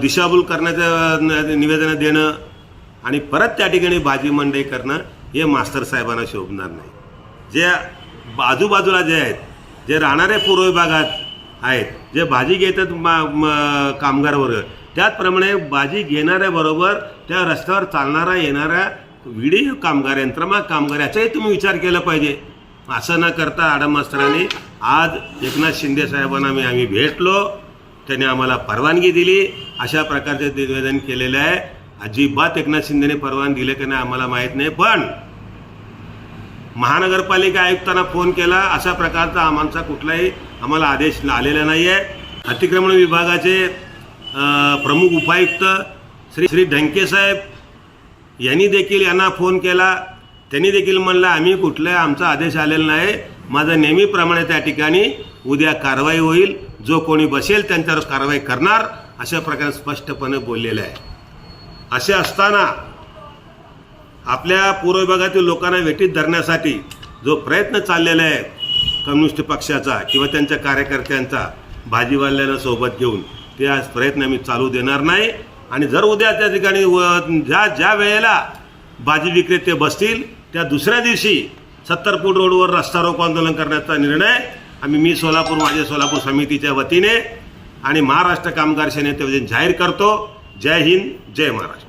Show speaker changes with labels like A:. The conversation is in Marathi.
A: दिशाभूल करण्याचं निवेदन देणं आणि परत त्या ठिकाणी भाजी मंडई करणं हे मास्तर साहेबांना शोभणार नाही. जे आजूबाजूला जे आहेत जे राहणारे पूर्व विभागात आहेत जे भाजी घेतात मा- कामगार वर्ग त्याचप्रमाणे भाजी घेणाऱ्याबरोबर त्या रस्त्यावर चालणारा येणाऱ्या विडी कामगार यंत्रमाग कामगार याचाही तुम्ही विचार केला पाहिजे. असं न करता आडम मास्तरांनी आज एकनाथ शिंदे साहेबांना मी आम्ही भेटलो. त्यांनी आम्हाला परवानगी दिली. अशा प्रकारचे निवेदन केलेलं आहे. अजिबात एकनाथ शिंदेने परवानगी दिले की नाही आम्हाला माहीत नाही. पण महानगरपालिका आयुक्तांना फोन केला. अशा प्रकारचा आम्हाला कुठलाही आम्हाला आदेश आलेला नाही आहे अतिक्रमण विभागाचे प्रमुख उपायुक्त श्री श्री ढंके साहेब यांनी देखील यांना फोन केला. त्यांनी देखील म्हणलं आम्ही कुठलाही आमचा आदेश आलेला नाही. माझं नेहमीप्रमाणे त्या ठिकाणी उद्या कारवाई होईल. जो कोणी बसेल त्यांच्यावर कारवाई करणार अशा प्रकारे स्पष्टपणे बोललेलं आहे. असे असताना आपल्या पूर्व विभागातील लोकांना वेटीत धरण्यासाठी जो प्रयत्न चाललेला आहे कम्युनिस्ट पक्षाचा किंवा त्यांच्या कार्यकर्त्यांचा भाजीवाल्यांना सोबत घेऊन ते आज प्रयत्न आम्ही चालू देणार नाही. आणि जर उद्या त्या ठिकाणी व ज्या ज्या वेळेला भाजी विक्रेते बसतील त्या दुसऱ्या दिवशी सत्तर फूट रोडवर रस्ता रोको आंदोलन करण्याचा निर्णय आम्ही मी सोलापूर माझे सोलापूर समितीच्या वतीने आणि महाराष्ट्र कामगार सेनेच्या वतीने जाहीर करतो. जय हिंद जय महाराष्ट्र.